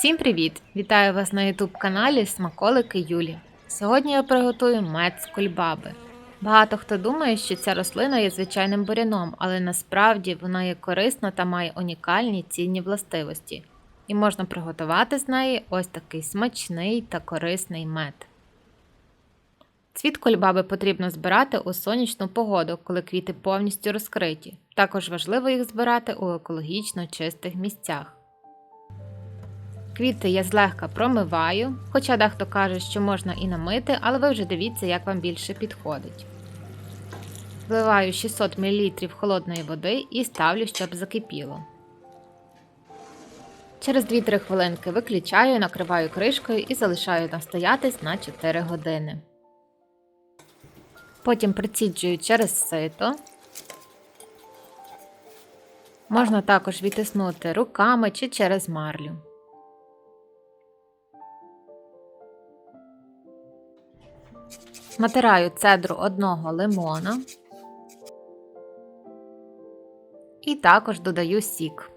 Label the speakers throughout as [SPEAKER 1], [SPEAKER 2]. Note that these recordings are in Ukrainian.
[SPEAKER 1] Всім привіт! Вітаю вас на YouTube каналі Смаколики Юлі. Сьогодні я приготую мед з кульбаби. Багато хто думає, що ця рослина є звичайним буряном, але насправді вона є корисна та має унікальні цінні властивості. І можна приготувати з неї ось такий смачний та корисний мед. Цвіт кульбаби потрібно збирати у сонячну погоду, коли квіти повністю розкриті. Також важливо їх збирати у екологічно чистих місцях. Квіти я злегка промиваю, хоча дехто каже, що можна і намити, але ви вже дивіться, як вам більше підходить. Вливаю 600 мл холодної води і ставлю, щоб закипіло. Через 2-3 хвилинки виключаю, накриваю кришкою і залишаю настоятись на 4 години. Потім приціджую через сито. Можна також відтиснути руками чи через марлю. Натираю цедру одного лимона і також додаю сік.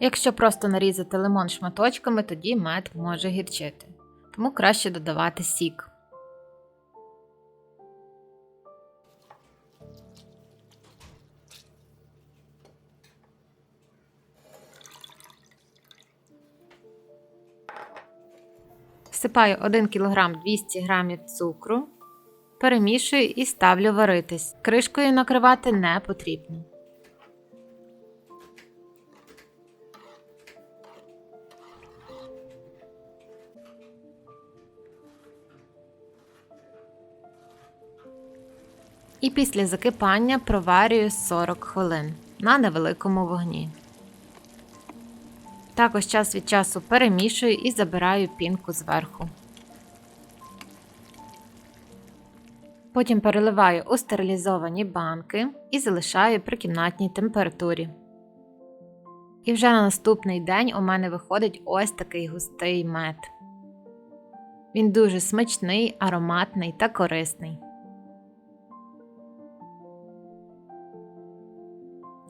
[SPEAKER 1] Якщо просто нарізати лимон шматочками, тоді мед може гірчити, тому краще додавати сік. Всипаю 1 кг 200 г цукру, перемішую і ставлю варитись. Кришкою накривати не потрібно. І після закипання проварюю 40 хвилин на невеликому вогні. Також час від часу перемішую і забираю пінку зверху. Потім переливаю у стерилізовані банки і залишаю при кімнатній температурі. І вже на наступний день у мене виходить ось такий густий мед. Він дуже смачний, ароматний та корисний.